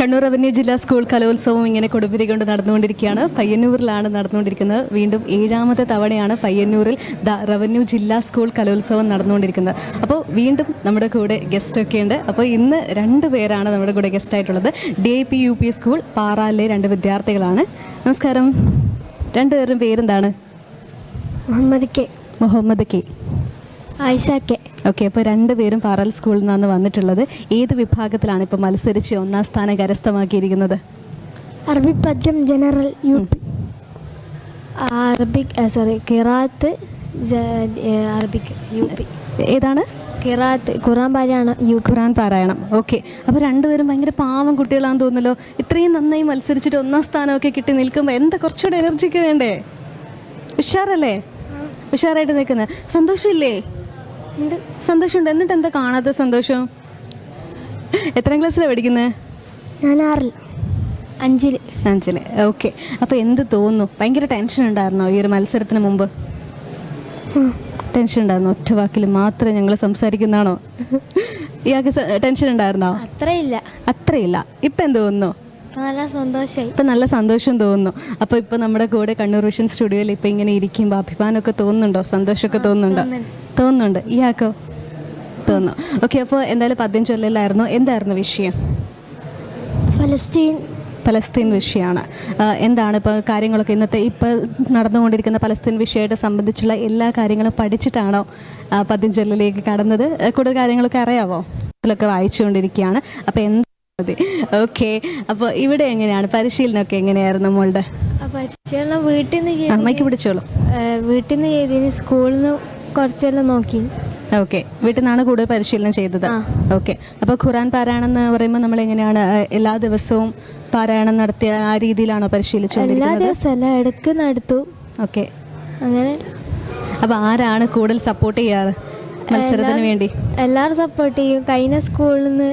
Kannur revenue ജില്ലാ school കലോത്സവം ഇങ്ങനെ കൊടുമ്പിരി കൊണ്ട് നടന്നുകൊണ്ടിരിക്കുകയാണ്. പയ്യന്നൂരിലാണ് നടന്നുകൊണ്ടിരിക്കുന്നത്. വീണ്ടും ഏഴാമത്തെ തവണയാണ് പയ്യന്നൂരിൽ ദ റവന്യൂ ജില്ലാ സ്കൂൾ കലോത്സവം നടന്നുകൊണ്ടിരിക്കുന്നത്. അപ്പോൾ വീണ്ടും നമ്മുടെ കൂടെ ഗസ്റ്റ് ഒക്കെ ഉണ്ട്. അപ്പോൾ ഇന്ന് രണ്ട് പേരാണ് നമ്മുടെ കൂടെ ഗസ്റ്റ് ആയിട്ടുള്ളത്. D I P U P school പാറാലിലെ രണ്ട് വിദ്യാർത്ഥികളാണ്. നമസ്കാരം. രണ്ടുപേരും പേരെന്താണ്? Muhammad K. Muhammad K. Ayisha K okay അപ്പോൾ രണ്ടുപേരും പാറൽ സ്കൂളിൽ നിന്നാണ് വന്നിട്ടുള്ളത്. ഏത് വിഭാഗത്തിലാണ് ഇപ്പോൾ മത്സരിച്ച് ഒന്നാം സ്ഥാനം കരസ്ഥമാക്കിയിരിക്കുന്നത്? അറബി പദ്യം general U P. Arabic sorry കിറാത്ത് Arabic U P. ഏതാണ്? കിറാത്ത് ഖുറാൻ പാരായണം യു ഖുറാൻ പാരായണം. ഓക്കെ അപ്പോൾ രണ്ടുപേരും ഭയങ്കര പാവം കുട്ടികളാണെന്ന് തോന്നുന്നല്ലോ. ഇത്രയും നന്നായി മത്സരിച്ചിട്ട് ഒന്നാം സ്ഥാനമൊക്കെ കിട്ടി നിൽക്കുമ്പോൾ എന്താ കുറച്ചുകൂടെ എനർജിക്ക് വേണ്ടേ? ഉഷാറല്ലേ? ഉഷാറായിട്ട് നിൽക്കുന്നത് സന്തോഷമില്ലേ? ഉണ്ട്. സന്തോഷമുണ്ട്. എന്നിട്ട് എന്താ കാണാത്ത സന്തോഷം? എത്രാം ക്ലാസ്സിലാണ് പഠിക്കുന്നത് ഞാൻ ആറിൽ അഞ്ചിൽ അഞ്ചിൽ. ഓക്കെ. അപ്പോൾ എന്ത് തോന്നുന്നു? ഭയങ്കര ടെൻഷൻ ഉണ്ടായിരുന്നോ ഈ ഒരു മത്സരത്തിന് മുമ്പ്? ടെൻഷൻ ഉണ്ടായിരുന്നു? ഒറ്റ വാക്കിൽ മാത്രമേ ഞങ്ങൾ സംസാരിക്കുന്നതാണോ? ഇയാൾക്ക് ടെൻഷൻ ഉണ്ടായിരുന്നോ? അത്രയില്ല. അത്രയില്ല. ഇപ്പം എന്ത് തോന്നുന്നു? നല്ല സന്തോഷമായി ഇപ്പം നല്ല സന്തോഷം തോന്നുന്നു. അപ്പോൾ ഇപ്പോൾ നമ്മുടെ കൂടെ കണ്ണൂർ വിഷൻ സ്റ്റുഡിയോയിൽ ഇപ്പം ഇങ്ങനെ ഇരിക്കുമ്പോൾ അഭിമാനമൊക്കെ തോന്നുന്നുണ്ടോ? സന്തോഷമൊക്കെ തോന്നുന്നുണ്ടോ. തോന്നുന്നുണ്ട്. ഇയാൾക്കോ തോന്നുന്നു. ഓക്കെ അപ്പോൾ എന്തായാലും പദ്യം ചൊല്ലലായിരുന്നു എന്തായിരുന്നു വിഷയം? ഫലസ്തീൻ. ഫലസ്തീൻ വിഷയമാണ്. എന്താണ് ഇപ്പോൾ കാര്യങ്ങളൊക്കെ ഇന്നത്തെ ഇപ്പോൾ നടന്നുകൊണ്ടിരിക്കുന്ന ഫലസ്തീൻ വിഷയമായിട്ട് സംബന്ധിച്ചുള്ള എല്ലാ കാര്യങ്ങളും പഠിച്ചിട്ടാണോ പദ്യം ചൊല്ലിലേക്ക് കടന്നത്? കൂടുതൽ കാര്യങ്ങളൊക്കെ അറിയാവോ? ഇതിലൊക്കെ വായിച്ചുകൊണ്ടിരിക്കുകയാണ്. അപ്പോൾ എന്താ മതി. ഓക്കെ അപ്പോൾ ഇവിടെ എങ്ങനെയാണ്? പരിശീലനമൊക്കെ എങ്ങനെയായിരുന്നു മോളുടെ? പരിശീലനം വീട്ടിൽ നിന്ന് അമ്മയ്ക്ക് പിടിച്ചോളൂ. വീട്ടിൽ നിന്ന് ചെയ്തതിന് സ്കൂളിൽ നിന്ന് കുറച്ചെല്ലാം നോക്കി. ഓക്കെ വീട്ടിൽ നിന്നാണ് കൂടുതൽ പരിശീലനം ചെയ്തത്. ഓക്കെ അപ്പോൾ ഖുറാൻ പാരായണം എന്ന് പറയുമ്പോൾ നമ്മൾ എങ്ങനെയാണ് എല്ലാ ദിവസവും പാരായണം നടത്തിയ ആ രീതിയിലാണോ എല്ലാ പരിശീലിച്ചുകൊണ്ടിരിക്കുന്നത് ദിവസവും അല്ല ഇടയ്ക്ക് നടത്തു. ഓക്കെ അങ്ങനെ. അപ്പൊ ആരാണ് കൂടുതൽ സപ്പോർട്ട് ചെയ്യാറ് മത്സരത്തിന് വേണ്ടി? എല്ലാവരും സപ്പോർട്ട് ചെയ്യും. കഴിഞ്ഞ സ്കൂളിൽ നിന്ന്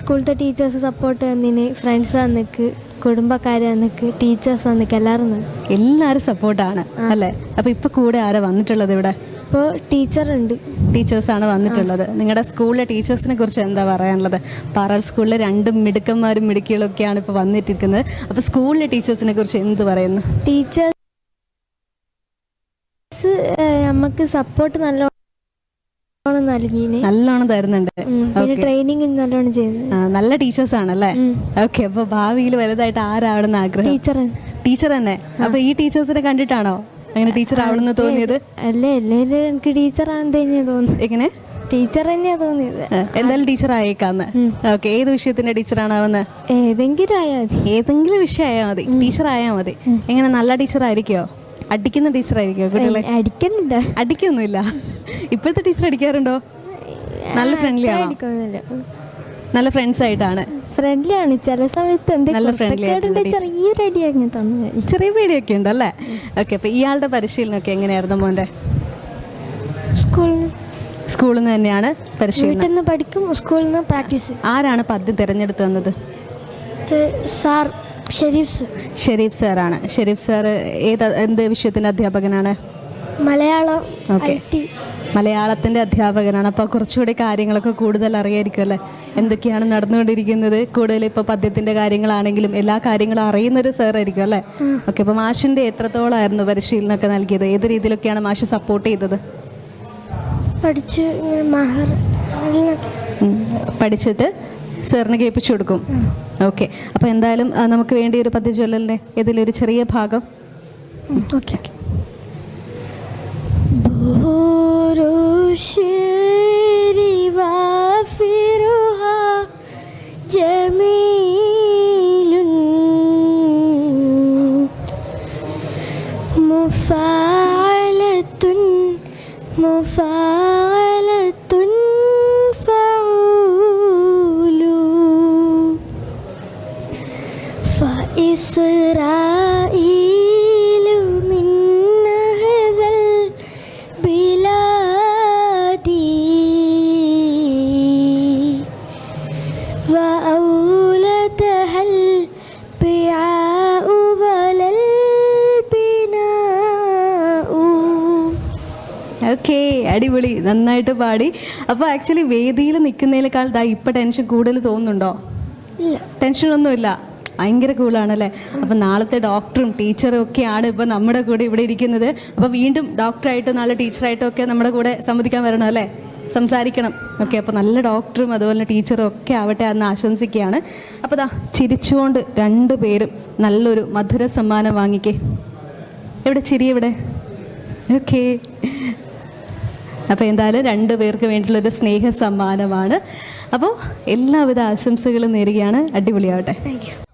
സ്കൂളിലത്തെ ടീച്ചേഴ്സ് സപ്പോർട്ട് തന്നിന് ഫ്രണ്ട്സ് തന്നിക്ക് കുടുംബക്കാർ തന്നിക്ക് ടീച്ചേഴ്സ് തന്നിക്ക് എല്ലാവരും എല്ലാവരും സപ്പോർട്ടാണ് അല്ലേ? അപ്പൊ ഇപ്പൊ കൂടെ ആരാ വന്നിട്ടുള്ളത് ഇവിടെ? ഇപ്പോൾ ടീച്ചറുണ്ട്. ടീച്ചേഴ്സാണ് വന്നിട്ടുള്ളത്. നിങ്ങളുടെ സ്കൂളിലെ ടീച്ചേഴ്സിനെ കുറിച്ച് എന്താ പറയാനുള്ളത്? പാറൽ സ്കൂളിലെ രണ്ട് മിടുക്കന്മാരും മിടുക്കികളും ഒക്കെയാണ് ഇപ്പോൾ വന്നിട്ടിരിക്കുന്നത്. അപ്പോൾ സ്കൂളിലെ ടീച്ചേഴ്സിനെ കുറിച്ച് എന്ത് പറയുന്നു? ടീച്ചേഴ്സ് നമുക്ക് സപ്പോർട്ട് നല്ല നല്ലോണം തരുന്നുണ്ട്. ട്രെയിനിങ് നല്ലോണം ചെയ്യുന്നു. നല്ല ടീച്ചേഴ്സ് ആണല്ലേ. ഓക്കെ അപ്പൊ ഭാവിയിൽ വലുതായിട്ട് ആരാവണം ആഗ്രഹം? ടീച്ചർ ടീച്ചർ തന്നെ അപ്പൊ ഈ ടീച്ചേഴ്സിനെ കണ്ടിട്ടാണോ? അങ്ങനെ ടീച്ചർ ആവണമെന്ന് തോന്നിയത്? അല്ലേ അല്ലേലും എനിക്ക് ടീച്ചർ തന്നെയാ തോന്നുന്നു. എങ്ങനെ? ടീച്ചർ തന്നെയാ തോന്നിയത് എന്തായാലും ടീച്ചർ ആയേക്കാന്ന്. ഓക്കെ ഏത് വിഷയത്തിന്റെ ടീച്ചറാണാവുന്നത് ഏതെങ്കിലും ആയാൽ മതി. ഏതെങ്കിലും വിഷയം ആയാൽ മതി. ടീച്ചർ ആയാൽ മതി. എങ്ങനെ നല്ല ടീച്ചർ ആയിരിക്കോ അടിക്കുന്ന ടീച്ചർ ആയിരിക്കോ കുട്ടികളെ അടിക്കുന്നുണ്ട അടിക്കൊന്നുമില്ല. ഇപ്പോഴത്തെ ടീച്ചർ അടിക്കാറുണ്ടോ? നല്ല ഫ്രണ്ട്ലി ആണോ? നല്ല ഫ്രണ്ട്സ് ആയിട്ടാണ്. ഫ്രണ്ട്ലി ആണ്. ചില സമയത്ത് എന്തെങ്കിലും ചെറിയൊരു തന്നു ചെറിയ പേടിയൊക്കെ ഉണ്ട് അല്ലേ? ഓക്കെ അപ്പൊ ഇയാളുടെ പരിശീലനമൊക്കെ എങ്ങനെയായിരുന്നു മോന്റെ സ്കൂളിൽ സ്കൂളിൽ നിന്ന് തന്നെയാണ് പരിശീലനം. പഠിക്കും സ്കൂളിൽ നിന്ന് പ്രാക്ടീസ്. ആരാണ് പദ്യം തിരഞ്ഞെടുത്തു തന്നത്? Sir Sharif sir. ഷെരീഫ് സാറാണ്. ഷെരീഫ് സാർ ഏത് എന്ത് വിഷയത്തിന്റെ അധ്യാപകനാണ്? മലയാളം ഓക്കെ മലയാളത്തിന്റെ അധ്യാപകനാണ്. അപ്പോൾ കുറച്ചുകൂടി കാര്യങ്ങളൊക്കെ കൂടുതൽ അറിയായിരിക്കും അല്ലേ? എന്തൊക്കെയാണ് നടന്നുകൊണ്ടിരിക്കുന്നത്? കൂടുതൽ ഇപ്പോൾ പദ്യത്തിന്റെ കാര്യങ്ങളാണെങ്കിലും എല്ലാ കാര്യങ്ങളും അറിയുന്ന ഒരു സാർ ആയിരിക്കും അല്ലേ? ഓക്കെ അപ്പോൾ മാഷിന്റെ എത്രത്തോളമായിരുന്നു പരിശീലനമൊക്കെ നൽകിയത്? ഏത് രീതിയിലൊക്കെയാണ് മാഷ് സപ്പോർട്ട് ചെയ്തത്? പഠിച്ച് മഹർ പഠിച്ചിട്ട് സാറിന് കേൾപ്പിച്ചു കൊടുക്കും. ഓക്കെ അപ്പോൾ എന്തായാലും നമുക്ക് വേണ്ടി ഒരു പദ്യ ജ്വല്ലലിന്റെ ഇതിലൊരു ചെറിയ ഭാഗം. Okay okay. مفاعلة مفاعلة فعول فإسرائيل ഓക്കെ അടിപൊളി. നന്നായിട്ട് പാടി. അപ്പോൾ ആക്ച്വലി വേദിയിൽ നിൽക്കുന്നതിനേക്കാൾ ദാ ഇപ്പം ടെൻഷൻ കൂടുതൽ തോന്നുന്നുണ്ടോ? ഇല്ല. ടെൻഷനൊന്നുമില്ല ഭയങ്കര കൂളാണല്ലേ അപ്പം നാളത്തെ ഡോക്ടറും ടീച്ചറും ഒക്കെയാണ് ഇപ്പോൾ നമ്മുടെ കൂടെ ഇവിടെ ഇരിക്കുന്നത്. അപ്പോൾ വീണ്ടും ഡോക്ടറായിട്ട് നല്ല ടീച്ചറായിട്ടും ഒക്കെ നമ്മുടെ കൂടെ സംവദിക്കാൻ വരണം അല്ലേ? സംസാരിക്കണം. ഓക്കെ അപ്പോൾ നല്ല ഡോക്ടറും അതുപോലെ ടീച്ചറും ഒക്കെ ആവട്ടെ എന്ന് ആശംസിക്കുകയാണ്. അപ്പോൾ ദാ ചിരിച്ചുകൊണ്ട് രണ്ടു പേരും നല്ലൊരു മധുര സമ്മാനം വാങ്ങിക്കേ. എവിടെ ചിരി എവിടെ? ഓക്കെ അപ്പോൾ എന്തായാലും രണ്ട് പേർക്ക് വേണ്ടിയുള്ളൊരു സ്നേഹ സമ്മാനമാണ് അപ്പോൾ എല്ലാവിധ ആശംസകളും നേരുകയാണ്. അടിപൊളിയാവട്ടെ. താങ്ക്